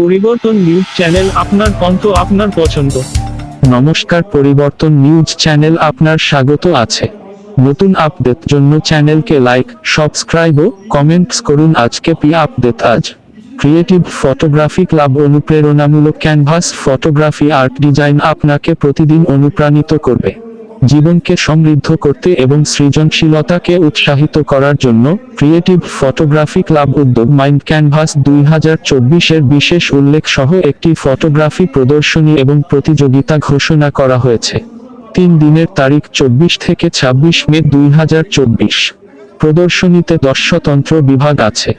পরিবর্তন news channel আপনার কণ্ঠ আপনার পছন্দ। নমস্কার, পরিবর্তন নিউজ চ্যানেল আপনার স্বাগত আছে। নতুন আপডেট জন্য চ্যানেলকে লাইক, সাবস্ক্রাইব ও কমেন্টস করুন আজকে পি আপডেট আজ। ক্রিয়েটিভ ফটোগ্রাফি ক্লাব অনুপ্রেরণামূলক ক্যানভাস ফটোগ্রাফি আর্ট ডিজাইন আপনাকে প্রতিদিন অনুপ্রাণিত করবে। জীবনকে সমৃদ্ধ করতে এবং সৃজনশীলতাকে উৎসাহিত করার জন্য ক্রিয়েটিভ ফটোগ্রাফি ক্লাব উদ্যোগ মাইন্ড ক্যানভাস দুই চব্বিশের বিশেষ উল্লেখ সহ একটি ফটোগ্রাফি প্রদর্শনী এবং প্রতিযোগিতা ঘোষণা করা হয়েছে। তিন দিনের তারিখ চব্বিশ থেকে ছাব্বিশ মে দুই হাজার চব্বিশ। প্রদর্শনীতে দর্শতন্ত্র বিভাগ আছে।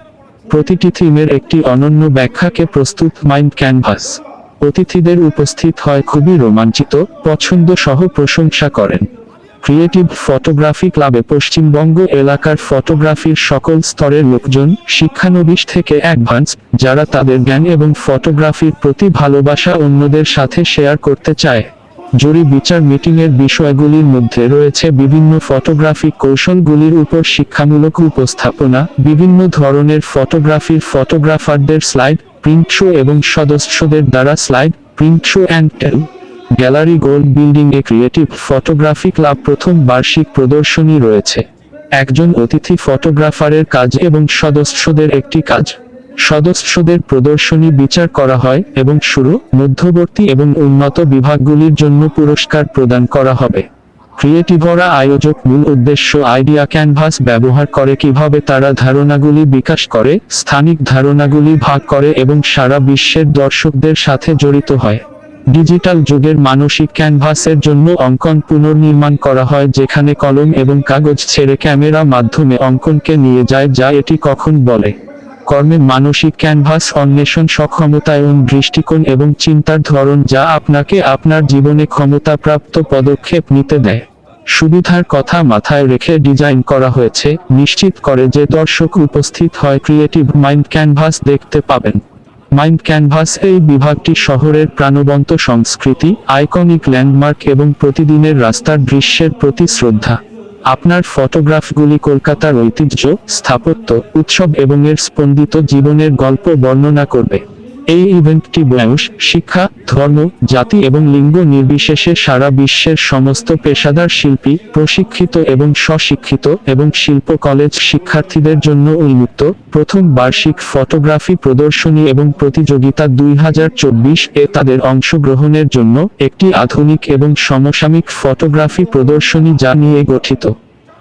প্রতিটি থিমের একটি অনন্য ব্যাখ্যাকে প্রস্তুত মাইন্ড ক্যানভাস অতিথিদের উপস্থিত হয় খুবই রোমাঞ্চিত পছন্দ সহ প্রশংসা করেন। ক্রিয়েটিভ ফটোগ্রাফি ক্লাবে পশ্চিমবঙ্গ এলাকার ফটোগ্রাফির সকল স্তরের লোকজন, শিক্ষানবিশ থেকে অ্যাডভান্স, যারা তাদের জ্ঞান এবং ফটোগ্রাফির প্রতি ভালোবাসা অন্যদের সাথে শেয়ার করতে চায়। জুরি বিচার মিটিংয়ের বিষয়গুলির মধ্যে রয়েছে বিভিন্ন ফটোগ্রাফিক কৌশলগুলির উপর শিক্ষামূলক উপস্থাপনা, বিভিন্ন ধরনের ফটোগ্রাফির ফটোগ্রাফারদের স্লাইড প্রিন্ট শো এবং সদস্যদের দ্বারা slide print show and tell gallery gold building A creative photography club প্রথম বার্ষিক প্রদর্শনী রয়েছে। একজন অতিথি ফটোগ্রাফারের কাজ এবং সদস্যদের একটি কাজ। সদস্যদের প্রদর্শনী বিচার করা হয় এবং শুরু, মধ্যবর্তী এবং উন্নত বিভাগগুলির জন্য পুরস্কার প্রদান করা হবে। ক্রিয়েটিভরা আয়োজক মূল উদ্দেশ্য আইডিয়া ক্যানভাস ব্যবহার করে কীভাবে তারা ধারণাগুলি বিকাশ করে, স্থানিক ধারণাগুলি ভাগ করে এবং সারা বিশ্বের দর্শকদের সাথে জড়িত হয়। ডিজিটাল যুগের মানসিক ক্যানভাসের জন্য অঙ্কন পুনর্নির্মাণ করা হয় যেখানে কলম এবং কাগজ ছেড়ে ক্যামেরা মাধ্যমে অঙ্কনকে নিয়ে যায় যা এটি কখন বলে। কর্মে মানসিক ক্যানভাস অন্বেষণ সক্ষমতায়ন দৃষ্টিকোণ এবং চিন্তার ধরন যা আপনাকে আপনার জীবনে ক্ষমতাপ্রাপ্ত পদক্ষেপ নিতে দেয়। সুবিধার কথা মাথায় রেখে ডিজাইন করা হয়েছে, নিশ্চিত করে যে দর্শক উপস্থিত হয় ক্রিয়েটিভ মাইন্ড ক্যানভাস দেখতে পাবেন। মাইন্ড ক্যানভাস এই বিভাগটি শহরের প্রাণবন্ত সংস্কৃতি আইকনিক ল্যান্ডমার্ক এবং প্রতিদিনের রাস্তার দৃশ্যের প্রতি শ্রদ্ধা। আপনার ফটোগ্রাফগুলি কলকাতার ঐতিহ্য, স্থাপত্য, উৎসব এবং এর স্পন্দিত জীবনের গল্প বর্ণনা করবে। এই ইভেন্টটি বয়স, শিক্ষা, ধর্ম, জাতি এবং লিঙ্গ নির্বিশেষে সারা বিশ্বের সমস্ত পেশাদার শিল্পী, প্রশিক্ষিত এবং স্বশিক্ষিত এবং শিল্প কলেজ শিক্ষার্থীদের জন্য উন্মুক্ত প্রথম বার্ষিক ফটোগ্রাফি প্রদর্শনী এবং প্রতিযোগিতা দুই হাজার চব্বিশ এ তাদের অংশগ্রহণের জন্য একটি আধুনিক এবং সমসাময়িক ফটোগ্রাফি প্রদর্শনী যা নিয়ে গঠিত।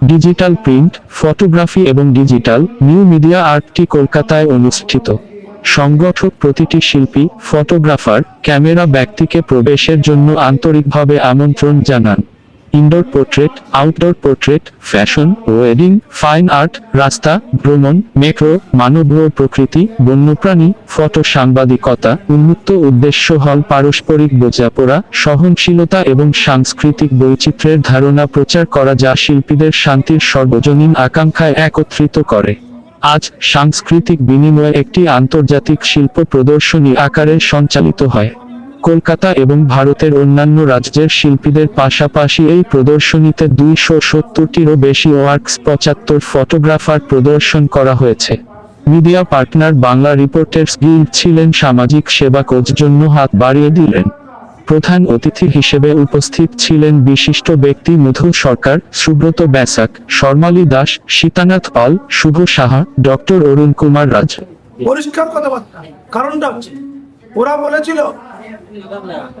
ডিজিটাল প্রিন্ট, ফটোগ্রাফি এবং ডিজিটাল, নিউ মিডিয়া আর্টটি কলকাতায় অনুষ্ঠিত। সংগঠক প্রতিটি শিল্পী, ফটোগ্রাফার, ক্যামেরা ব্যক্তিকে প্রবেশের জন্য আন্তরিকভাবে আমন্ত্রণ জানান। Indoor portrait, outdoor portrait, fashion, wedding, fine art, রাস্তা, ভ্রমণ, মেট্রো মানব প্রকৃতি, বন্যপ্রাণী, ফটো সাংবাদিকতা, উন্মুক্ত উদ্দেশ্য হল পারস্পরিক বোঝাপড়া, সহনশীলতা এবং সাংস্কৃতিক বৈচিত্র্যের ধারণা প্রচার করা যা শিল্পীদের শান্তির সর্বজনীন আকাঙ্ক্ষায় একত্রিত করে। আজ সাংস্কৃতিক বিনিময়ে একটি আন্তর্জাতিক শিল্প প্রদর্শনী আকারে সঞ্চালিত হয়। কলকাতা এবং ভারতের অন্যান্য রাজ্যের শিল্পীদের পাশাপাশি এই প্রদর্শনীতে দুইশো সত্তরটিরও বেশি ওয়ার্কস, পঁচাত্তর ফটোগ্রাফার প্রদর্শন করা হয়েছে। Media partner Bangla reporters guild ছিলেন সামাজিক সেবা কোচ জন্য হাত বাড়িয়ে দিলেন। প্রধান অতিথি হিসেবে উপস্থিত ছিলেন বিশিষ্ট ব্যক্তি মধু সরকার, সুব্রত ব্যাসাক, শর্মালী দাস, সীতানাথ পাল, শুভ সাহা, ডক্টর অরুণ কুমার রাজ। পরিষ্কার কথাবার্তা, কারণটা হচ্ছে, ওরা বলেছিল,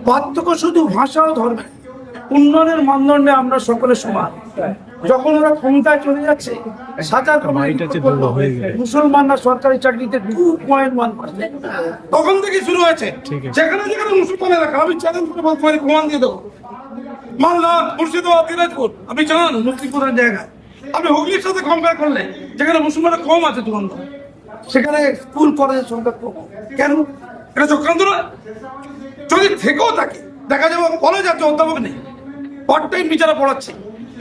পার্থক্য শুধু ভাষা ও ধর্মে উন্নয়নের মানদণ্ডে আমরা সকলে সমান। যখন ওরা ক্ষমতায় চলে যাচ্ছে সাজা মুসলমানরা সরকারি চাকরিতে টু পয়েন্ট ওয়ান পার্সেন্ট তখন থেকে শুরু হয়েছে। যেখানে যেখানে মুসলমান এলাকা আমি চ্যালেঞ্জ করে বলতে পারি প্রমাণ দিয়ে দেবো। মালদা মুর্শিদাবাদ দিনাজপুর আপনি জানান মুক্তিপুরের জায়গা আপনি হুগলির সাথে কম্পেয়ার করলে যেখানে মুসলমানের কম আছে তুলন্ত সেখানে স্কুল কলেজের সংখ্যা কম। কেন? এটা চক্রান্ত নয়। যদি থেকেও থাকে দেখা যাবে কলেজ আছে অধ্যাপক নেই। পার্ট টাইম বিচারা পড়াচ্ছে,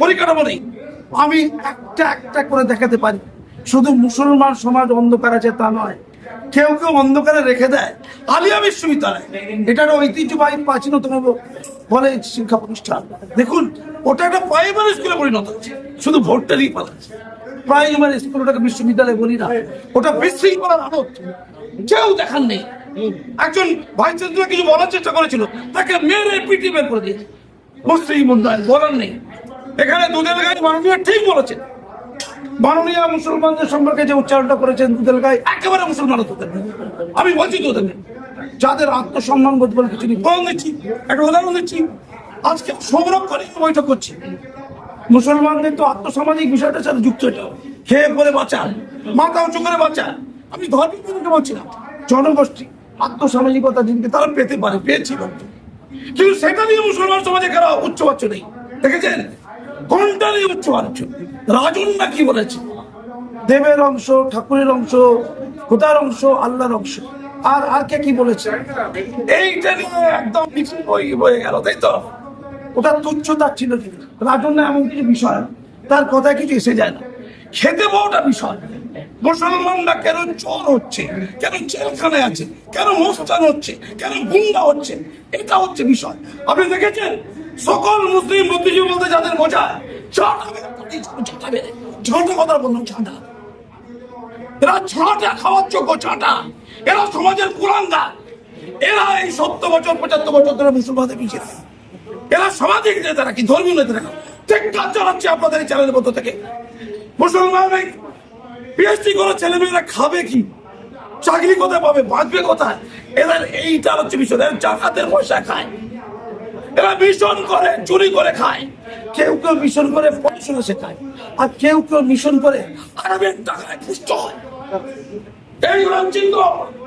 পরিকাঠামো নেই। আমি একটা একটা করে দেখাতে পারি। শুধু মুসলমান সমাজ অন্ধকার আছে তা নয়, কেউ কেউ অন্ধকারে রেখে দেয়। আলিয়া বিশ্ববিদ্যালয় এটা একটা ঐতিহ্যবাহী প্রাচীনতম কলেজ শিক্ষা প্রতিষ্ঠান। দেখুন, ওটা একটা প্রাইমারি স্কুলে পরিণত হচ্ছে শুধু ভোটটারই পালাচ্ছে। প্রাইমারি স্কুল ওটাকে বিশ্ববিদ্যালয় বলি না, ওটা বিশৃঙ্খলার আড়ত কেউ দেখান নেই। একজন ভাইস চ্যান্সেলর কিছু বলার চেষ্টা করেছিল, তাকে মেরে পিটি বের করে দিয়েছে। মুসলিম উন্নয়ন বলার নেই। এখানে দুধের গায়ে মাননীয় ঠিক বলেছেন। মাননীয় মুসলমানদের সম্পর্কে যে উচ্চারণটা করেছেন দুধের গায়ে, একেবারে মুসলমান আমি বলছি নেই। যাদের আত্মসম্মান বোধ বলে কিছু নেই উদাহরণ দিচ্ছি, একটা উদাহরণ দিচ্ছি। আজকে সংরক্ষণে বৈঠক করছি মুসলমানদের তো আত্মসামাজিক বিষয়টার সাথে যুক্ত এটা। খেয়ে করে বাঁচা মাথা উঁচু করে বাঁচা আমি বিরুদ্ধে বলছি না, জনগোষ্ঠী আত্মসামাজিকতা জিনিসকে তারা পেতে পারে, পেয়েছিল। কিন্তু সেটা নিয়ে মুসলমান সমাজে কারা উচ্চবাচ্য নেই। দেখেছেন? কোনটা নিয়ে উচ্চবাচ্য রাজন না কি বলেছে? দেবের অংশ, ঠাকুরের অংশ, খোদার অংশ, আল্লাহর অংশ। আর আর কে কি বলেছে? এইটা নিয়ে একদম বয়ে গেল, তাই তো? ওটা তুচ্ছতার ছিল। কি রাজন এমন কিছু বিষয়। তার কথায় কিছু এসে যায় না। খেতে পাওয়াটা বিষয় মুসলমানরা কেন চোর হচ্ছে? কেন জেলখানায় আছে? কেন মোস্তান হচ্ছে? কেন গুন্ডা হচ্ছে? এটা হচ্ছে বিষয়। আপনি দেখেছেন? সকল মুসলিম বুদ্ধিজীবী বলতে যাদের ঝাঁটা এরা ছাঁটা খাওয়ার যোগ্য, ছাঁটা। এরা সমাজের কুলাঙ্গা। এরা এই সত্তর বছর, পঁচাত্তর বছর ধরে মুসলমানদের পিছিয়ে এরা সামাজিক নেতারা কি, ধর্মীয় নেতারা? চালাচ্ছে আপনাদের চ্যানেলের মধ্য থেকে। মুসলমান পিএইচডি করা ছেলে মেয়েরা খাবে কি? চাকরি কোথায় পাবে? বাঁচবে কোথায়? এদের এইটা হচ্ছে বিষয়। এরা জাকাতের পয়সা খায়। এরা মিশন করে, চুরি করে খায়। কেউ কেউ মিশন করে পড়াশোনা শেখায় আর কেউ কেউ মিশন করে, আরবের টাকায় পুষ্ট হয়। এই রাজ্যিন্দ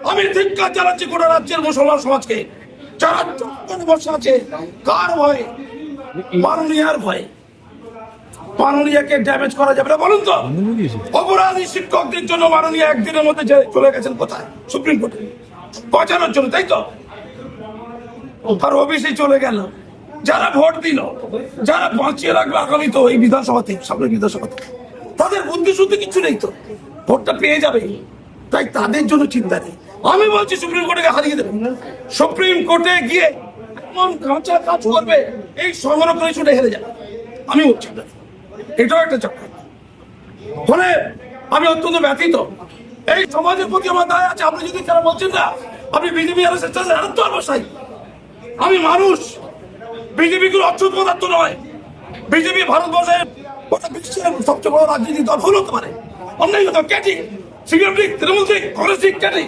আমি ধিক্কার জানাচ্ছি গোটা রাজ্যের মুসলমান সমাজকে। যারা বসে আছে, কার ভয়ে? মাননীয়ার ভয়ে। মাননীয়াকে ড্যামেজ করা যাবে না বলুন তো। অপরাধী শিক্ষকদের জন্য মাননীয় একদিনের মধ্যে চলে গেছেন কোথায়? সুপ্রিম কোর্টে। বাঁচানোর জন্য তাই তো? আর ওবিসি চলে গেল। যারা ভোট দিল যারা বাঁচিয়ে রাখল আগামী তো এই বিধানসভাতে সামনে বিধানসভাতে। তাদের বুদ্ধি শুদ্ধি কিছু নেই তো। ভোটটা পেয়ে যাবে। তাই তাদের জন্য চিন্তা নেই। আমি বলছি সুপ্রিম কোর্টে হারিয়ে দেবে। সুপ্রিম কোর্টে গিয়ে এমন কাঁচা কাজ করবে এই সংরক্ষণ ইস্যুটা হেরে যাবে। আমি বলছি। এটাও একটা চক্র। ফলে আমি অত্যন্ত ব্যথিত। এই সমাজের প্রতি আমার দায় আছে। আপনি যদি তারা বলছেন না আপনি বিজেপি আর এস এস হারাতে পারব আমি মানুষ। বিজেপি কোনো অচ্ছুত পদার্থ নয়। বিজেপি ভারতবর্ষের গোটা বিশ্বের সবচেয়ে বড় রাজনৈতিক দল হতে পারে। অন্যায় হতো ক্যাটি CPM league Trinamool league Congress league ক্যাটি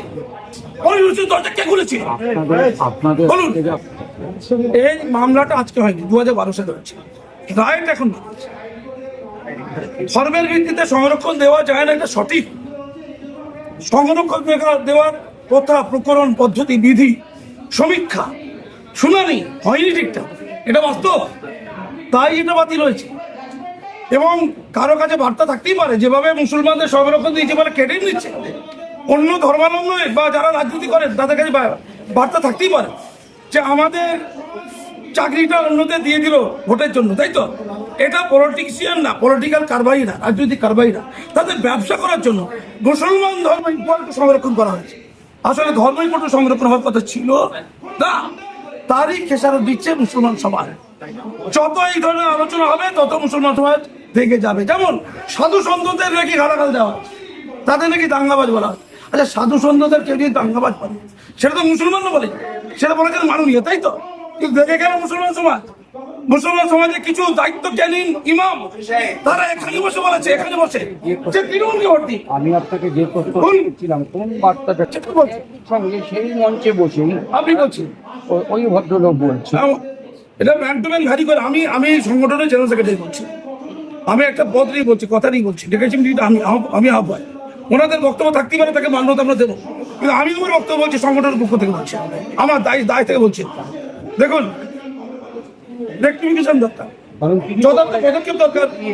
দলটা কে খুলেছিল বলুন। এই মামলাটা আজকে হয়নি দু হাজার বারো সালে হয়েছে। রাইট এখন। ধর্মের ভিত্তিতে সংরক্ষণ দেওয়া যায় না, এটা সঠিক। সংরক্ষণ দেওয়ার প্রথা, প্রকরণ, পদ্ধতি, বিধি, সমীক্ষা, শুনানি হয়নি ঠিকঠাক। এটা বাস্তব। তাই এটা বাতিল হয়েছে। এবং কারও কাছে বার্তা থাকতেই পারে, যেভাবে মুসলমানদের সংরক্ষণ দিয়েছে বলে কেটে নিচ্ছে। অন্য ধর্মাবলম্বী বা যারা রাজনীতি করেন, তাদের কাছে বার্তা থাকতেই পারে যে আমাদের চাকরিটা অন্যদের দিয়ে দিল ভোটের জন্য, তাই তো? এটা পলিটিক্সিয়ান না পলিটিক্যাল কারবারি না, রাজনৈতিক কারবারি না। তাদের ব্যবসা করার জন্য মুসলমান ধর্ম ইম্পর্ট সংরক্ষণ করা হয়েছে। আসলে ধর্ম ইম্পর্ট সংরক্ষণ হওয়ার কথা ছিল না। তারই খেসারত দিচ্ছে মুসলমান সমাজ। যত এই ধরনের আলোচনা হবে, তত মুসলমান সমাজ ভেঙে যাবে। যেমন সাধু সন্তদের নাকি গালাগাল দেওয়া তাদের নাকি দাঙ্গাবাজ বলা হয়। আচ্ছা সাধু সন্তদের কেউ যদি দাঙ্গাবাজ বলে, সেটা তো মুসলমানরা বলে, সেটা বলে কেন মাননীয়, তাই তো? কিন্তু দেখে গেল মুসলমান সমাজ। মুসলমান সমাজে কিছু দায়িত্ব জ্ঞানীন ইমাম তারা এখানে বসে বলেছে এখানে বসে। যে তৃণমূলকে আমি আপনাকে যে প্রশ্ন কোন- করছিলাম কোন বার্তাটা বলছি। সঙ্গে সেই মঞ্চে আপনি বলছেন। ওই ভদ্রলোক বলছে। এটা ম্যান টু ম্যান ভ্যারি করে আমি আমি সংগঠনের জেনারেল সেক্রেটারি বলছি। আমি একটা পদ নিয়ে বলছি কথা নিয়ে বলছি। ডেকেছি আমি আমি আহ্বান ওনাদের বক্তব্য থাকতেই পারে তাকে মান্যতা আমরা দেবো। কিন্তু আমি আমার বক্তব্য বলছি সংগঠনের পক্ষ থেকে বলছি। আমার দায় দায় থেকে বলছি। দেখুন রেক্টিফিকেশন দরকার।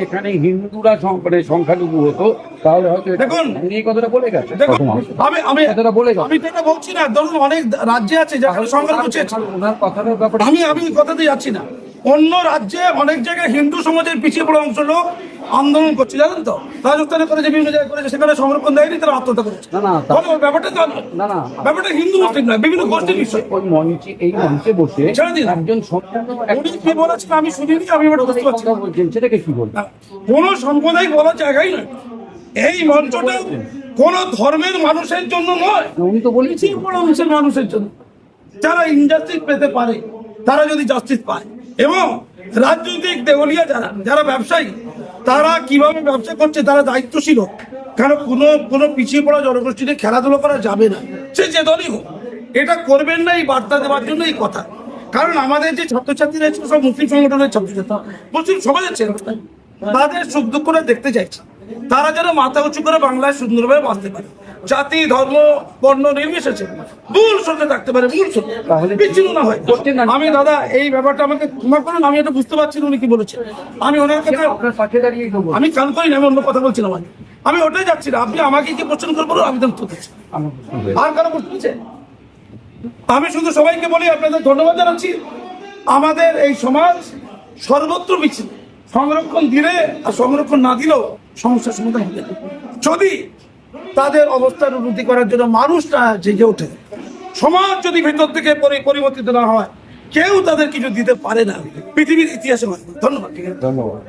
এখানে হিন্দুরা মানে সংখ্যালঘু হতো তাহলে হয়তো দেখুন। এই কথাটা বলে গেছে? দেখুন আমি আমি কথাটা বলে আমি তো এটা বলছি না ধরুন অনেক রাজ্যে আছে সংখ্যালঘু ওনার কথাটার ব্যাপারে আমি আমি কথাতে যাচ্ছি না। অন্য রাজ্যে অনেক জায়গায় হিন্দু সমাজের পিছিয়ে পড়া অংশ লোক আন্দোলন করছে জানেন তো? রাজস্থানে করেছে বিভিন্ন জায়গায় করেছে সেখানে সংরক্ষণ দেয়নি তারা আত্মহত্যা করেছে। বলো, ব্যাপারটা না। না। ব্যাপারটা হিন্দু মুসলিম নয় বিভিন্ন গোষ্ঠীর বিষয়। ওই মঞ্চে এই মঞ্চে বসে একজন উনি কি বলেছেন আমি শুনিনি আমি এবার বুঝতে পারছি বলছেন সেটাকে কি বলবেন। কোনো সম্প্রদায় বলার জায়গাই নয়। এই মঞ্চটা কোন ধর্মের মানুষের জন্য নয়। উনি তো পিছিয়ে পড়া অংশের মানুষের জন্য। যারা ইনজাস্টিস পেতে পারে তারা যদি জাস্টিস পায় এবং রাজনৈতিক দেওয়ালিয়া যারা যারা ব্যবসায়ী, তারা কীভাবে ব্যবসা করছে তারা দায়িত্বশীল হোক। কারণ কোনো কোনো পিছিয়ে পড়া জনগোষ্ঠীতে খেলাধুলো করা যাবে না। সে যে দলই হোক, এটা করবেন না এই বার্তা দেওয়ার জন্য এই কথা। কারণ আমাদের যে ছাত্রছাত্রীরা ছিল, সব মুসলিম সংগঠনের ছাত্রছাত্রী। মুসলিম সমাজের ছেলে তাদের সুখ দুঃখটা দেখতে চাইছে। তারা যেন মাথা উঁচু করে বাংলায় সুন্দরভাবে বাঁচতে পারে। জাতি ধর্ম বর্ণ নির্বিশেষে মূল সঙ্গে থাকতে পারে মূল সঙ্গে বিচ্ছিন্ন না হয়। আমি দাদা এই ব্যাপারটা আমাকে ক্ষমা করুন আমি এটা বুঝতে পারছি উনি কি বলেছেন আমি ওনার তো আমি কান করি না আমি অন্য কথা বলছিলাম আমি আমি ওটাই যাচ্ছি না আপনি আমাকে কি প্রশ্ন করব আমি তো উত্তর দিচ্ছি। আর কারও প্রশ্ন? আমি শুধু সবাইকে বলি আপনাদের ধন্যবাদ জানাচ্ছি। আমাদের এই সমাজ সর্বত্র বিচ্ছিন্ন। সংরক্ষণ দিলে আর সংরক্ষণ না দিলেও সমস্যার সমাধান হবে না। যদি তাদের অবস্থার উন্নতি করার জন্য মানুষটা জেগে ওঠে। সমাজ যদি ভেতর থেকে পরিবর্তিত না হয়, কেউ তাদের কিছু দিতে পারে না। পৃথিবীর ইতিহাসে ধন্যবাদ। ধন্যবাদ।